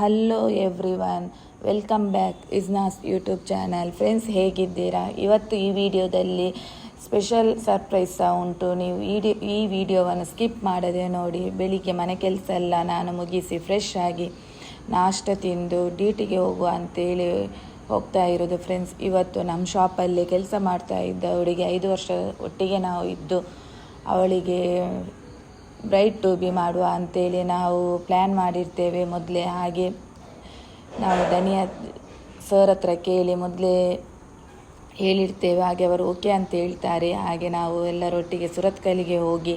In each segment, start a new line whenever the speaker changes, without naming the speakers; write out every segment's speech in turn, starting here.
Hello everyone welcome back ಇಸ್ನಾಸ್ YouTube channel friends ಹೇಗಿದ್ದೀರಾ? ಇವತ್ತು ಈ ವಿಡಿಯೋದಲ್ಲಿ ಸ್ಪೆಷಲ್ ಸರ್ಪ್ರೈಸ್ ಸಹ ಉಂಟು. ನೀವು ಈ ವಿಡಿಯೋವನ್ನು ಸ್ಕಿಪ್ ಮಾಡದೆ ನೋಡಿ, ಬೆಳಿಗ್ಗೆ ಮನೆ ಕೆಲಸ ಎಲ್ಲ ನಾನು ಮುಗಿಸಿ ಫ್ರೆಶ್ ಆಗಿ ನಾಷ್ಟ ತಿಂದು ಡ್ಯೂಟಿಗೆ ಹೋಗುವ ಅಂತೇಳಿ ಹೋಗ್ತಾ ಇರೋದು ಫ್ರೆಂಡ್ಸ್ ಇವತ್ತು ನಮ್ಮ ಶಾಪಲ್ಲಿ ಕೆಲಸ ಮಾಡ್ತಾ ಇದ್ದ ಅವಳಿಗೆ ಐದು ವರ್ಷ ಒಟ್ಟಿಗೆ ನಾವು ಇದ್ದು, ಅವಳಿಗೆ ಬ್ರೈಟ್ ಟು ಬಿ ಮಾಡುವ ಅಂತೇಳಿ ನಾವು ಪ್ಲ್ಯಾನ್ ಮಾಡಿರ್ತೇವೆ ಮೊದಲೇ. ಹಾಗೆ ನಾವು ಧನಿಯ ಸರ್ ಹತ್ರ ಕೇಳಿ ಮೊದಲೇ ಹೇಳಿರ್ತೇವೆ. ಹಾಗೆ ಅವರು ಓಕೆ ಅಂತ ಹೇಳ್ತಾರೆ. ಹಾಗೆ ನಾವು ಎಲ್ಲರೊಟ್ಟಿಗೆ ಸುರತ್ಕಲ್ಲಿಗೆ ಹೋಗಿ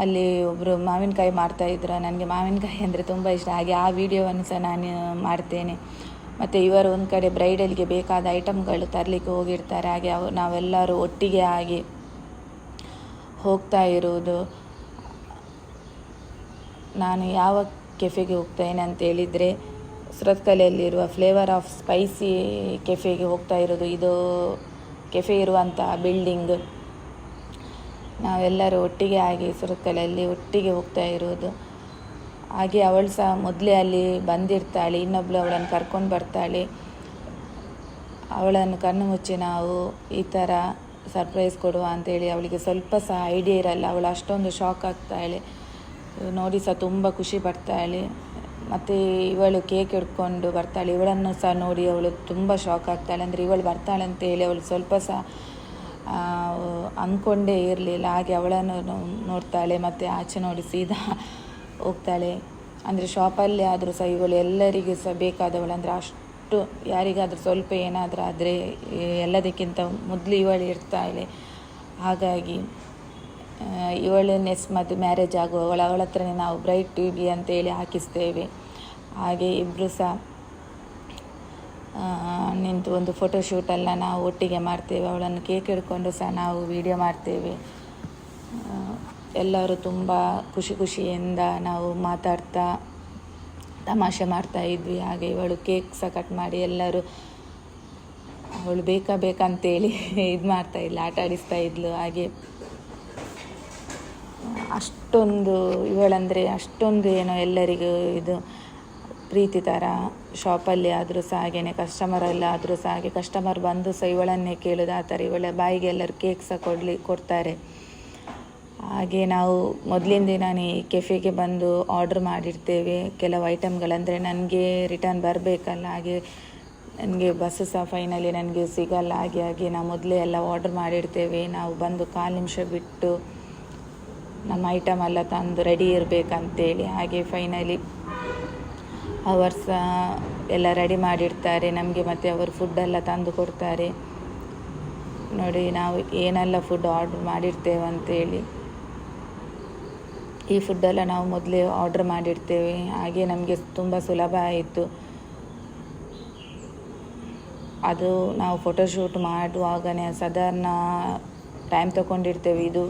ಅಲ್ಲಿ ಒಬ್ಬರು ಮಾವಿನಕಾಯಿ ಮಾಡ್ತಾ ಇದ್ರು. ನನಗೆ ಮಾವಿನಕಾಯಿ ಅಂದರೆ ತುಂಬ ಇಷ್ಟ. ಹಾಗೆ ಆ ವಿಡಿಯೋವನ್ನು ಸಹ ನಾನು ಮಾಡ್ತೇನೆ. ಮತ್ತು ಇವರು ಒಂದು ಕಡೆ ಬ್ರೈಡಲ್ಗೆ ಬೇಕಾದ ಐಟಮ್ಗಳು ತರಲಿಕ್ಕೆ ಹೋಗಿರ್ತಾರೆ. ಹಾಗೆ ಅವು ನಾವೆಲ್ಲರೂ ಒಟ್ಟಿಗೆ ಆಗಿ ಹೋಗ್ತಾ ಇರುವುದು. ನಾನು ಯಾವ ಕೆಫೆಗೆ ಹೋಗ್ತೇನೆ ಅಂತ ಹೇಳಿದರೆ ಸುರತ್ಕಲೆಯಲ್ಲಿರುವ ಫ್ಲೇವರ್ ಆಫ್ ಸ್ಪೈಸಿ ಕೆಫೆಗೆ ಹೋಗ್ತಾ ಇರೋದು. ಇದು ಕೆಫೆ ಇರುವಂತಹ ಬಿಲ್ಡಿಂಗ್ ನಾವೆಲ್ಲರೂ ಒಟ್ಟಿಗೆ ಆಗಿ ಸುರತ್ಕಲೆಯಲ್ಲಿ ಒಟ್ಟಿಗೆ ಹೋಗ್ತಾ ಇರೋದು. ಹಾಗೆ ಅವಳು ಸಹ ಮೊದಲೇ ಅಲ್ಲಿ ಬಂದಿರ್ತಾಳೆ, ಇನ್ನೊಬ್ಳು ಅವಳನ್ನು ಕರ್ಕೊಂಡು ಬರ್ತಾಳೆ. ಅವಳನ್ನು ಕಣ್ಣು ಮುಚ್ಚಿ ನಾವು ಈ ಥರ ಸರ್ಪ್ರೈಸ್ ಕೊಡುವ ಅಂತೇಳಿ ಅವಳಿಗೆ ಸ್ವಲ್ಪ ಸಹ ಐಡಿಯಾ ಇರಲ್ಲ. ಅವಳು ಅಷ್ಟೊಂದು ಶಾಕ್ ಆಗ್ತಾಳೆ. ನೋಡಿ ಸಹ ತುಂಬ ಖುಷಿ ಪಡ್ತಾಳೆ ಮತ್ತು ಇವಳು ಕೇಕ್ ಹಿಡ್ಕೊಂಡು ಬರ್ತಾಳೆ ಇವಳನ್ನು ಸಹ ನೋಡಿ ಅವಳು ತುಂಬ ಶಾಕ್ ಆಗ್ತಾಳೆ ಅಂದರೆ ಇವಳು ಬರ್ತಾಳೆ ಅಂತ ಹೇಳಿ ಅವಳು ಸ್ವಲ್ಪ ಸಹ ಅಂದ್ಕೊಂಡೇ ಇರಲಿಲ್ಲ. ಹಾಗೆ ಅವಳನ್ನು ನೋಡ್ತಾಳೆ ಮತ್ತು ಆಚೆ ನೋಡಿ ಸೀದಾ ಹೋಗ್ತಾಳೆ ಅಂದರೆ ಶಾಪಲ್ಲಿ ಆದರೂ ಸಹ ಇವಳು ಎಲ್ಲರಿಗೂ ಸಹ ಬೇಕಾದವಳು. ಅಂದರೆ ಅಷ್ಟು ಯಾರಿಗಾದರೂ ಸ್ವಲ್ಪ ಏನಾದರೂ ಆದರೆ ಎಲ್ಲದಕ್ಕಿಂತ ಮೊದಲು ಇವಳು ಇರ್ತಾಳೆ ಹಾಗಾಗಿ ಇವಳು ನೆಸ್ ಮತ್ತು ಮ್ಯಾರೇಜ್ ಆಗುವವಳು, ಅವಳ ಹತ್ರನೇ ನಾವು ಬ್ರೈಟ್ ಟಿ ಬಿ ಅಂತೇಳಿ ಹಾಕಿಸ್ತೇವೆ. ಹಾಗೆ ಇಬ್ಬರು ಸಹ ನಿಂತು ಒಂದು ಫೋಟೋಶೂಟೆಲ್ಲ ನಾವು ಒಟ್ಟಿಗೆ ಮಾಡ್ತೇವೆ. ಅವಳನ್ನು ಕೇಕ್ ಹಿಡ್ಕೊಂಡು ಸಹ ನಾವು ವಿಡಿಯೋ ಮಾಡ್ತೇವೆ. ಎಲ್ಲರೂ ತುಂಬ ಖುಷಿ ಖುಷಿಯಿಂದ ನಾವು ಮಾತಾಡ್ತಾ, ತಮಾಷೆ ಮಾಡ್ತಾ ಇದ್ವಿ. ಹಾಗೆ ಇವಳು ಕೇಕ್ ಸಹ ಕಟ್ ಮಾಡಿ ಎಲ್ಲರೂ, ಅವಳು ಬೇಕಾ ಬೇಕಂತೇಳಿ ಇದು ಮಾಡ್ತಾ ಇದ್ಲು ಆಟ ಆಡಿಸ್ತಾ ಇದ್ಲು. ಹಾಗೆ ಅಷ್ಟೊಂದು ಇವಳಂದರೆ ಅಷ್ಟೊಂದು ಏನೋ ಎಲ್ಲರಿಗೂ ಇದು ಪ್ರೀತಿ ಥರ ಶಾಪಲ್ಲಿ ಆದರೂ ಸಹ ಹಾಗೆಯೇ ಕಸ್ಟಮರಲ್ಲಿ ಆದರೂ ಸಹ ಹಾಗೆ ಕಸ್ಟಮರ್ ಬಂದು ಸಹ ಇವಳನ್ನೇ ಕೇಳೋದು, ಆ ಥರ ಇವಳ ಬಾಯಿಗೆ ಎಲ್ಲರೂ ಕೇಕ್ ಸಹ ಕೊಡಲಿ, ಕೊಡ್ತಾರೆ. ಹಾಗೆ ನಾವು ಮೊದಲಿನ ದಿನನೇ ಕೆಫೆಗೆ ಬಂದು ಆರ್ಡ್ರ್ ಮಾಡಿರ್ತೇವೆ. ಕೆಲವು ಐಟಮ್ಗಳಂದರೆ ನನಗೆ ರಿಟರ್ನ್ ಬರಬೇಕಲ್ಲ, ಹಾಗೆ ನನಗೆ ಬಸ್ಸು ಸಹ ಫೈನಲಿ ನನಗೆ ಸಿಗಲ್ಲ, ಹಾಗೆ ಹಾಗೆ ನಾವು ಮೊದಲೇ ಎಲ್ಲ ಆರ್ಡ್ರ್ ಮಾಡಿರ್ತೇವೆ. ನಾವು ಬಂದು ಕಾಲು ನಿಮಿಷ ಬಿಟ್ಟು ನಮ್ಮ ಐಟಮ್ ಎಲ್ಲ ತಂದು ರೆಡಿ ಇರಬೇಕಂತೇಳಿ ಹಾಗೆ ಫೈನಲಿ ಅವರು ಸಹ ಎಲ್ಲ ರೆಡಿ ಮಾಡಿರ್ತಾರೆ. ನಮಗೆ ಮತ್ತು ಅವರು ಫುಡ್ಡೆಲ್ಲ ತಂದು ಕೊಡ್ತಾರೆ. ನೋಡಿ ನಾವು ಏನೆಲ್ಲ ಫುಡ್ ಆರ್ಡ್ರ್ ಮಾಡಿರ್ತೇವೆ ಅಂತೇಳಿ. ಈ ಫುಡ್ಡೆಲ್ಲ ನಾವು ಮೊದಲೇ ಆರ್ಡ್ರ್ ಮಾಡಿರ್ತೇವೆ. ಹಾಗೆ ನಮಗೆ ತುಂಬ ಸುಲಭ ಆಯಿತು. ಅದು ನಾವು ಫೋಟೋಶೂಟ್ ಮಾಡುವಾಗನೇ ಸಾಧಾರಣ ಟೈಮ್ ತಗೊಂಡಿರ್ತೇವೆ. ಇದು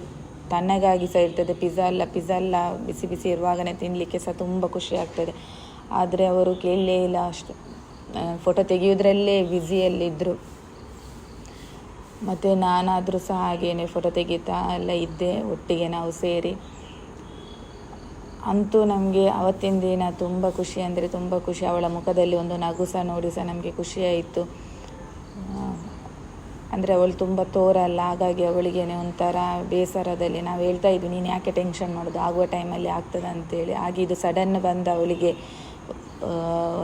ತಣ್ಣಗಾಗಿ ಸಹ ಇರ್ತದೆ. ಪಿಜ್ಜಾ ಎಲ್ಲ ಪಿಜ್ಜಾ ಎಲ್ಲ ಬಿಸಿ ಬಿಸಿ ಇರುವಾಗಲೇ ತಿನ್ನಲಿಕ್ಕೆ ಸಹ ತುಂಬ ಖುಷಿ ಆಗ್ತದೆ. ಆದರೆ ಅವರು ಕೇಳಲೇ ಇಲ್ಲ ಅಷ್ಟು. ಫೋಟೋ ತೆಗೆಯೋದ್ರಲ್ಲೇ ಬ್ಯುಸಿಯಲ್ಲಿದ್ದರು ಮತ್ತು ನಾನಾದರೂ ಸಹ ಹಾಗೇನೆ ಫೋಟೋ ತೆಗೀತಾ ಎಲ್ಲ ಇದ್ದೆ. ಒಟ್ಟಿಗೆ ನಾವು ಸೇರಿ. ಅಂತೂ ನಮಗೆ ಅವತ್ತಿನ ದಿನ ತುಂಬ ಖುಷಿ ಅಂದರೆ ತುಂಬ ಖುಷಿ. ಅವಳ ಮುಖದಲ್ಲಿ ಒಂದು ನಗು ಸಹ ನೋಡಿ ಸಹ ನಮಗೆ ಖುಷಿಯಾಯಿತು ಅಂದರೆ ಅವಳು ತುಂಬ ತೋರಲ್ಲ, ಹಾಗಾಗಿ ಅವಳಿಗೆ ಒಂಥರ ಬೇಸರದಲ್ಲಿ ನಾವು ಹೇಳ್ತಾ ಇದ್ವಿ, ನೀನು ಯಾಕೆ ಟೆನ್ಷನ್ ಮಾಡೋದು? ಆಗುವ ಟೈಮಲ್ಲಿ ಆಗ್ತದೆ ಅಂತೇಳಿ. ಹಾಗೆ ಇದು ಸಡನ್ ಬಂದ ಅವಳಿಗೆ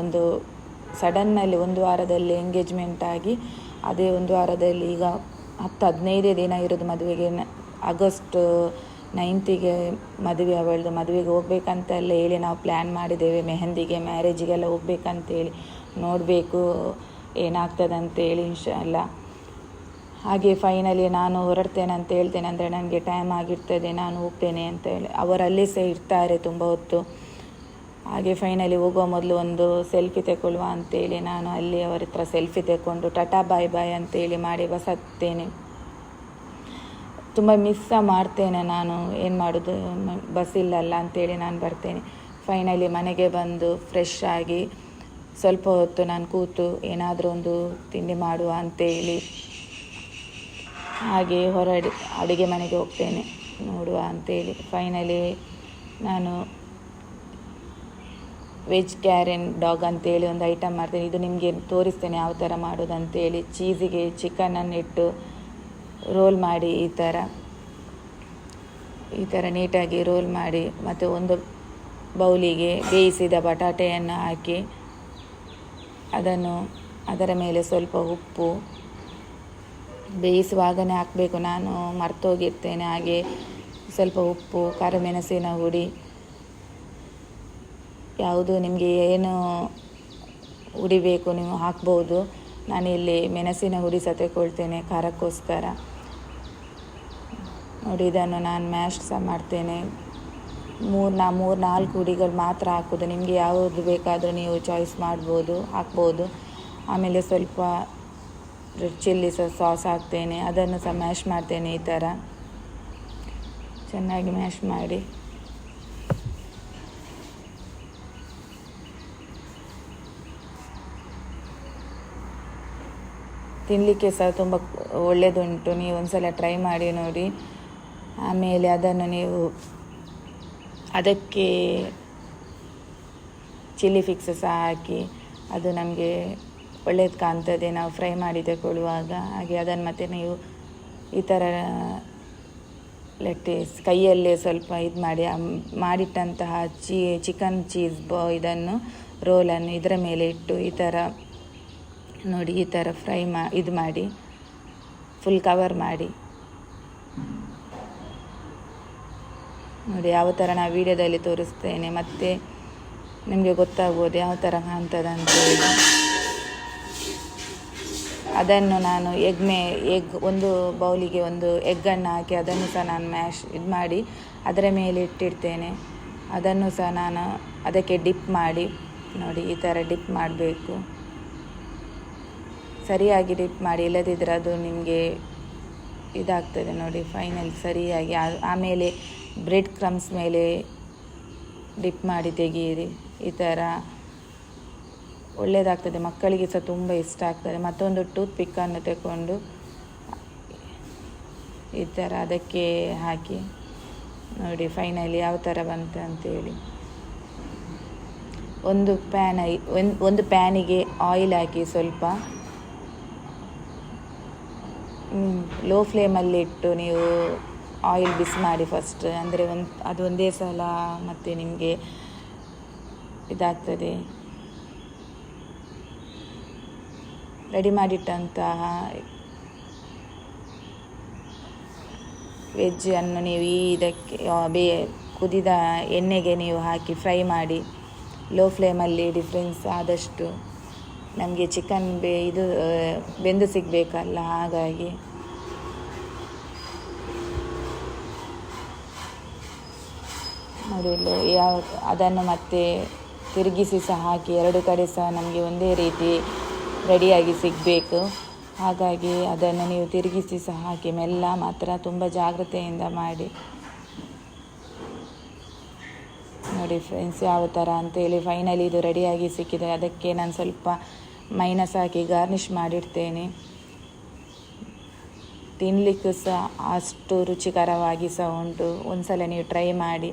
ಒಂದು ಸಡನ್ನಲ್ಲಿ ಒಂದು ವಾರದಲ್ಲಿ ಎಂಗೇಜ್ಮೆಂಟ್ ಆಗಿ, ಅದೇ ಒಂದು ವಾರದಲ್ಲಿ ಈಗ ಹತ್ತು ಹದಿನೈದೇ ದಿನ ಇರೋದು ಮದುವೆಗೆ. ಆಗಸ್ಟ್ ನೈನ್ತಿಗೆ ಮದುವೆ ಅವಳದು. ಮದುವೆಗೆ ಹೋಗ್ಬೇಕಂತೆಲ್ಲ ಹೇಳಿ ನಾವು ಪ್ಲ್ಯಾನ್ ಮಾಡಿದ್ದೇವೆ. ಮೆಹಂದಿಗೆ ಮ್ಯಾರೇಜಿಗೆಲ್ಲ ಹೋಗ್ಬೇಕಂತೇಳಿ ನೋಡಬೇಕು ಏನಾಗ್ತದಂತೇಳಿ ಇನ್ಶಾ ಇನ್ಶಾಲ್ಲ ಹಾಗೆ ಫೈನಲಿ ನಾನು ಹೊರಡ್ತೇನೆ ಅಂತ ಹೇಳ್ತೇನೆ, ಅಂದರೆ ನನಗೆ ಟೈಮ್ ಆಗಿರ್ತದೆ, ನಾನು ಹೋಗ್ತೇನೆ ಅಂತ ಹೇಳಿ. ಅವರಲ್ಲೇ ಸಹ ಇರ್ತಾರೆ ತುಂಬ ಹೊತ್ತು. ಹಾಗೆ ಫೈನಲಿ ಹೋಗುವ ಮೊದಲು ಒಂದು ಸೆಲ್ಫಿ ತಗೊಳ್ಳುವ ಅಂತೇಳಿ ನಾನು ಅಲ್ಲಿ ಅವರ ಹತ್ರ ಸೆಲ್ಫಿ ತಗೊಂಡು, ಟಟಾ ಬಾಯ್ ಬಾಯ್ ಅಂತೇಳಿ ಮಾಡಿ ಬಸತ್ತೇನೆ. ತುಂಬ ಮಿಸ್ ಸಹ ಮಾಡ್ತೇನೆ ನಾನು. ಏನು ಮಾಡೋದು? ಬಸ್ ಇಲ್ಲಲ್ಲ ಅಂತೇಳಿ ನಾನು ಬರ್ತೇನೆ. ಫೈನಲಿ ಮನೆಗೆ ಬಂದು ಫ್ರೆಶ್ ಆಗಿ ಸ್ವಲ್ಪ ಹೊತ್ತು ನಾನು ಕೂತು ಏನಾದರೂ ಒಂದು ತಿಂಡಿ ಮಾಡುವ ಅಂತೇಳಿ ಹಾಗೆ ಹೊರಡಿ ಅಡುಗೆ ಮನೆಗೆ ಹೋಗ್ತೇನೆ. ನೋಡುವ ಅಂತೇಳಿ. ಫೈನಲಿ ನಾನು ವೆಜ್ ಕ್ಯಾರೆನ್ ಡಾಗ್ ಅಂತೇಳಿ ಒಂದು ಐಟಮ್ ಮಾಡ್ತೇನೆ. ಇದು ನಿಮಗೆ ತೋರಿಸ್ತೇನೆ ಯಾವ ಥರ ಮಾಡೋದು ಅಂತೇಳಿ ಚೀಸಿಗೆ ಚಿಕನನ್ನು ಇಟ್ಟು ರೋಲ್ ಮಾಡಿ ಈ ಥರ ಈ ಥರ ನೀಟಾಗಿ ರೋಲ್ ಮಾಡಿ ಮತ್ತು ಒಂದು ಬೌಲಿಗೆ ಬೇಯಿಸಿದ ಬಟಾಟೆಯನ್ನು ಹಾಕಿ ಅದನ್ನು ಅದರ ಮೇಲೆ ಸ್ವಲ್ಪ ಉಪ್ಪು ಬೇಯಿಸುವಾಗನೇ ಹಾಕಬೇಕು. ನಾನು ಮರ್ತೋಗಿರ್ತೇನೆ. ಹಾಗೆ ಸ್ವಲ್ಪ ಉಪ್ಪು, ಕರಿಮೆಣಸಿನ ಹುಡಿ. ಯಾವುದು ನಿಮಗೆ ಏನು ಹುಡಿ ಬೇಕು ನೀವು ಹಾಕ್ಬೋದು. ನಾನಿಲ್ಲಿ ಮೆಣಸಿನ ಹುಡಿ ಸಹ ತೆಗೊಳ್ತೇನೆ ಖಾರಕ್ಕೋಸ್ಕರ. ನೋಡಿ, ಇದನ್ನು ನಾನು ಮ್ಯಾಶ್ ಸಹ ಮಾಡ್ತೇನೆ. ಮೂರು ನಾ, ಮೂರು ನಾಲ್ಕು ಹುಡಿಗಳು ಮಾತ್ರ ಹಾಕೋದು. ನಿಮಗೆ ಯಾವುದು ಬೇಕಾದರೂ ನೀವು ಚಾಯ್ಸ್ ಮಾಡ್ಬೋದು, ಹಾಕ್ಬೋದು. ಆಮೇಲೆ ಸ್ವಲ್ಪ ಚಿಲ್ಲಿ ಸಹ ಸಾಸ್ ಹಾಕ್ತೇನೆ, ಅದನ್ನು ಸಹ ಮ್ಯಾಶ್ ಮಾಡ್ತೇನೆ ಈ ಥರ ಚೆನ್ನಾಗಿ ಮ್ಯಾಶ್ ಮಾಡಿ. ತಿನ್ನಲಿಕ್ಕೆ ಸಹ ತುಂಬ ಒಳ್ಳೆಯದುಂಟು ನೀವು ಒಂದು ಸಲ ಟ್ರೈ ಮಾಡಿ ನೋಡಿ. ಆಮೇಲೆ ಅದನ್ನು ನೀವು ಅದಕ್ಕೆ ಚಿಲ್ಲಿ ಫಿಕ್ಸ್ ಸಹ ಹಾಕಿ, ಅದು ನಮಗೆ ಒಳ್ಳೇದು ಕಾಣ್ತದೆ, ನಾವು ಫ್ರೈ ಮಾಡಿ ತಗೊಳ್ಳುವಾಗ. ಹಾಗೆ ಅದನ್ನು ಮತ್ತೆ ನೀವು ಈ ಥರ ಲೆಟ್ಟೀಸ್ ಕೈಯಲ್ಲೇ ಸ್ವಲ್ಪ ಇದು ಮಾಡಿ ಮಾಡಿಟ್ಟಂತಹ ಚೀ ಚಿಕನ್ ಚೀಸ್ ಬ ಇದನ್ನು ರೋಲನ್ನು ಇದರ ಮೇಲೆ ಇಟ್ಟು ಈ ಥರ ನೋಡಿ, ಈ ಥರ ಫ್ರೈ ಮಾ, ಇದು ಮಾಡಿ ಫುಲ್ ಕವರ್ ಮಾಡಿ. ನೋಡಿ, ಯಾವ ಥರ ನಾನು ವಿಡಿಯೋದಲ್ಲಿ ತೋರಿಸ್ತೇನೆ. ಮತ್ತು ನಿಮಗೆ ಗೊತ್ತಾಗ್ಬೋದು ಯಾವ ಥರ ಕಾಣ್ತದೆ ಅಂತೇಳಿ ಅದನ್ನು ನಾನು ಎಗ್ ಮೇ ಎಗ್ ಒಂದು ಬೌಲಿಗೆ ಒಂದು ಎಗ್ಗನ್ನು ಹಾಕಿ ಅದನ್ನು ಸಹ ನಾನು ಮ್ಯಾಶ್ ಇದು ಮಾಡಿ ಅದರ ಮೇಲೆ ಇಟ್ಟಿರ್ತೇನೆ ಅದನ್ನು ಸಹ ನಾನು ಅದಕ್ಕೆ ಡಿಪ್ ಮಾಡಿ, ನೋಡಿ ಈ ಥರ ಡಿಪ್ ಮಾಡಬೇಕು. ಸರಿಯಾಗಿ ಡಿಪ್ ಮಾಡಿ ಇಲ್ಲದಿದ್ದರೆ ಅದು ನಿಮಗೆ ಇದಾಗ್ತದೆ ನೋಡಿ ಫೈನಲ್ ಸರಿಯಾಗಿ. ಆಮೇಲೆ ಬ್ರೆಡ್ ಕ್ರಮ್ಸ್ ಮೇಲೆ ಡಿಪ್ ಮಾಡಿ ತೆಗೆಯಿರಿ. ಈ ಥರ ಒಳ್ಳೆಯದಾಗ್ತದೆ ಮಕ್ಕಳಿಗೆ ಸಹ ತುಂಬ ಇಷ್ಟ ಆಗ್ತದೆ. ಮತ್ತೊಂದು ಟೂತ್ ಪಿಕ್ಕನ್ನು ತಗೊಂಡು ಈ ಥರ ಅದಕ್ಕೆ ಹಾಕಿ ನೋಡಿ ಫೈನಲಿ ಯಾವ ಥರ ಬಂತು ಅಂತೇಳಿ. ಒಂದು ಪ್ಯಾನ್ ಒಂದು ಪ್ಯಾನಿಗೆ ಆಯಿಲ್ ಹಾಕಿ ಸ್ವಲ್ಪ. ಲೋ ಫ್ಲೇಮಲ್ಲಿ ಇಟ್ಟು ನೀವು ಆಯಿಲ್ ಬಿಸಿ ಮಾಡಿ ಫಸ್ಟ್ ಅಂದರೆ ಒಂದು, ಅದು ಒಂದೇ ಸಲ ಮತ್ತು ನಿಮಗೆ ಇದಾಗ್ತದೆ. ರೆಡಿ ಮಾಡಿಟ್ಟಂತಹ ವೆಜ್ಜನ್ನು ನೀವು ಈ ಇದಕ್ಕೆ ಬೇ, ಕುದಿದ ಎಣ್ಣೆಗೆ ನೀವು ಹಾಕಿ ಫ್ರೈ ಮಾಡಿ. ಲೋ ಫ್ಲೇಮಲ್ಲಿ ಡಿಫ್ರೆನ್ಸ್ ಆದಷ್ಟು ನಮಗೆ ಚಿಕನ್ ಬೇ, ಇದು ಬೆಂದು ಸಿಗಬೇಕಲ್ಲ, ಹಾಗಾಗಿ. ನೋಡಿ ಯಾವ, ಅದನ್ನು ಮತ್ತೆ ತಿರುಗಿಸಿ ಸಹ ಹಾಕಿ, ಎರಡು ಕಡೆ ಸಹ ನಮಗೆ ಒಂದೇ ರೀತಿ ರೆಡಿಯಾಗಿ ಸಿಗಬೇಕು. ಹಾಗಾಗಿ ಅದನ್ನು ನೀವು ತಿರುಗಿಸಿ ಸಹ ಹಾಕಿ, ಮೆಲ್ಲ ಮಾತ್ರ ತುಂಬ ಜಾಗ್ರತೆಯಿಂದ ಮಾಡಿ. ನೋಡಿ ಫ್ರೆಂಡ್ಸ್ ಯಾವ ಥರ ಅಂತೇಳಿ ಫೈನಲಿ ಇದು ರೆಡಿಯಾಗಿ ಸಿಕ್ಕಿದೆ. ಅದಕ್ಕೆ ನಾನು ಸ್ವಲ್ಪ ಮೈನಸ್ ಹಾಕಿ ಗಾರ್ನಿಷ್ ಮಾಡಿಡ್ತೇನೆ ತಿನ್ನಲಿಕ್ಕೂ ಸಹ ಅಷ್ಟು ರುಚಿಕರವಾಗಿ ಸಹ ಉಂಟು. ಒಂದು ಸಲ ನೀವು ಟ್ರೈ ಮಾಡಿ.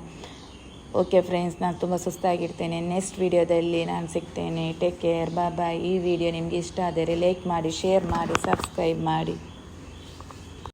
ಓಕೆ ಫ್ರೆಂಡ್ಸ್ ನಾನು ತುಂಬ ಸುಸ್ತಾಗಿರ್ತೇನೆ. ನೆಕ್ಸ್ಟ್ ವೀಡಿಯೋದಲ್ಲಿ ನಾನು ಸಿಗ್ತೇನೆ. ಟೇಕ್ ಕೇರ್ ಬಾಯ್ ಈ ವಿಡಿಯೋ ನಿಮಗೆ ಇಷ್ಟ ಆದರೆ ಲೈಕ್ ಮಾಡಿ ಶೇರ್ ಮಾಡಿ ಸಬ್ಸ್ಕ್ರೈಬ್ ಮಾಡಿ.